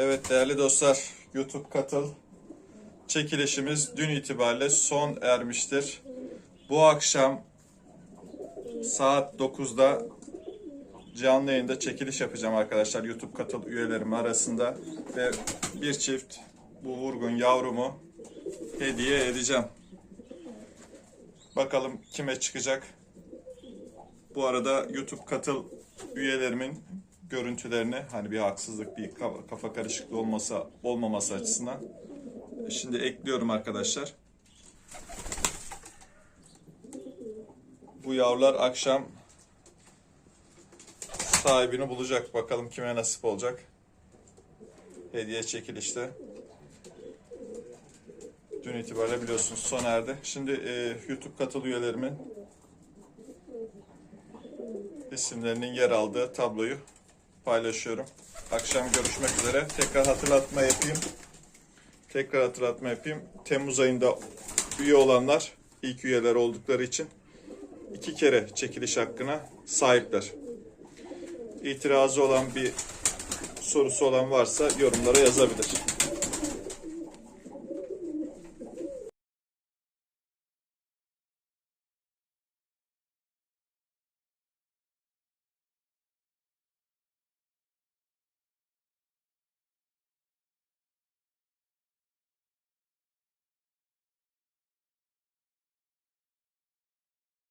Evet değerli dostlar, YouTube katıl çekilişimiz dün itibariyle son ermiştir. Bu akşam saat 9'da canlı yayında çekiliş yapacağım arkadaşlar YouTube katıl üyelerim arasında ve bir çift bu vurgun yavrumu hediye edeceğim. Bakalım kime çıkacak. Bu arada YouTube katıl üyelerimin görüntülerini hani bir haksızlık, bir kafa, karışıklığı olmasa olmaması açısından şimdi ekliyorum arkadaşlar. Bu yavrular akşam sahibini bulacak. Bakalım kime nasip olacak. Hediye çekilişte. Dün itibariyle biliyorsunuz sona erdi. Şimdi e, YouTube katıl üyelerimin isimlerinin yer aldığı tabloyu paylaşıyorum. Akşam görüşmek üzere. Tekrar hatırlatma yapayım. Tekrar hatırlatma yapayım. Temmuz ayında üye olanlar, ilk üyeler oldukları için iki kere çekiliş hakkına sahipler. İtirazı olan bir sorusu olan varsa yorumlara yazabilir.